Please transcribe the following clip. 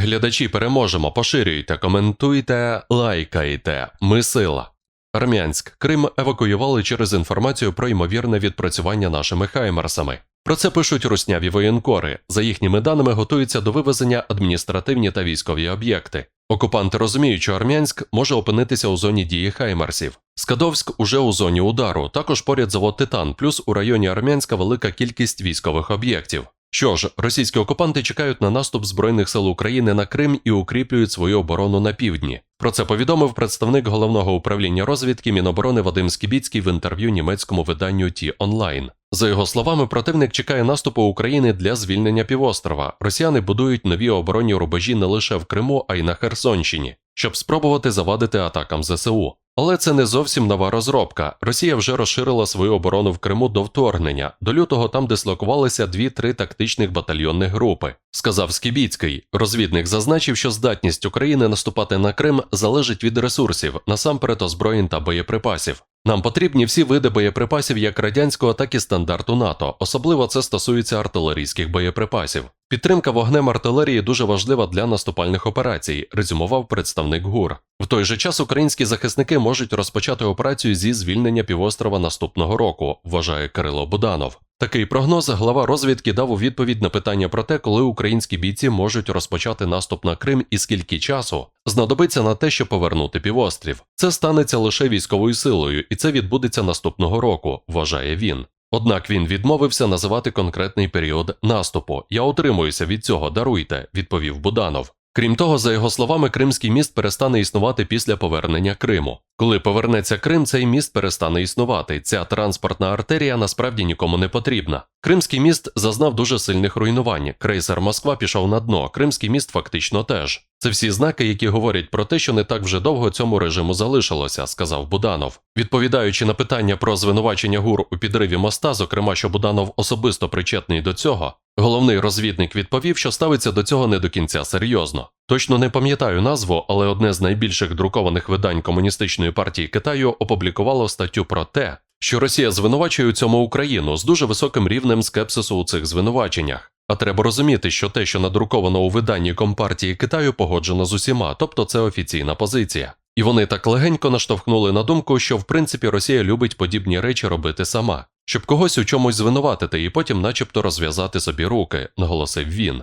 глядачі переможемо, поширюйте, коментуйте, лайкайте. Ми сила. Армянськ. Крим евакуювали через інформацію про ймовірне відпрацювання нашими хаймерсами. Про це пишуть русняві воєнкори. За їхніми даними готуються до вивезення адміністративні та військові об'єкти. Окупанти розуміють, що Армянськ може опинитися у зоні дії хаймерсів. Скадовськ уже у зоні удару, також поряд завод Титан, плюс у районі Армянська велика кількість військових об'єктів. Що ж, російські окупанти чекають на наступ Збройних сил України на Крим і укріплюють свою оборону на півдні. Про це повідомив представник головного управління розвідки Міноборони Вадим Скібіцький в інтерв'ю німецькому виданню Ті Онлайн. За його словами, противник чекає наступу України для звільнення півострова. Росіяни будують нові оборонні рубежі не лише в Криму, а й на Херсонщині, щоб спробувати завадити атакам ЗСУ. Але це не зовсім нова розробка. Росія вже розширила свою оборону в Криму до вторгнення. До лютого там дислокувалися дві-три тактичних батальйонних групи. Сказав Скібіцький. Розвідник зазначив, що здатність України наступати на Крим залежить від ресурсів, насамперед озброєнь та боєприпасів. Нам потрібні всі види боєприпасів як радянського, так і стандарту НАТО. Особливо це стосується артилерійських боєприпасів. Підтримка вогнем артилерії дуже важлива для наступальних операцій, резюмував представник ГУР. В той же час українські захисники можуть розпочати операцію зі звільнення півострова наступного року, вважає Кирило Буданов. Такий прогноз глава розвідки дав у відповідь на питання про те, коли українські бійці можуть розпочати наступ на Крим і скільки часу знадобиться на те, щоб повернути півострів. Це станеться лише військовою силою, і це відбудеться наступного року, вважає він. Однак він відмовився називати конкретний період наступу. Я утримуюся від цього, даруйте, відповів Буданов. Крім того, за його словами, Кримський міст перестане існувати після повернення Криму. Коли повернеться Крим, цей міст перестане існувати. Ця транспортна артерія насправді нікому не потрібна. Кримський міст зазнав дуже сильних руйнувань. Крейсер Москва пішов на дно. Кримський міст фактично теж. Це всі знаки, які говорять про те, що не так вже довго цьому режиму залишилося, сказав Буданов. Відповідаючи на питання про звинувачення ГУР у підриві моста, зокрема, що Буданов особисто причетний до цього, головний розвідник відповів, що ставиться до цього не до кінця серйозно. Точно не пам'ятаю назву, але одне з найбільших друкованих видань комуністичної партії Китаю опублікувало статтю про те, що Росія звинувачує у цьому Україну з дуже високим рівнем скепсису у цих звинуваченнях. А треба розуміти, що те, що надруковано у виданні Компартії Китаю, погоджено з усіма, тобто це офіційна позиція. І вони так легенько наштовхнули на думку, що в принципі Росія любить подібні речі робити сама, щоб когось у чомусь звинуватити і потім, начебто, розв'язати собі руки, наголосив він.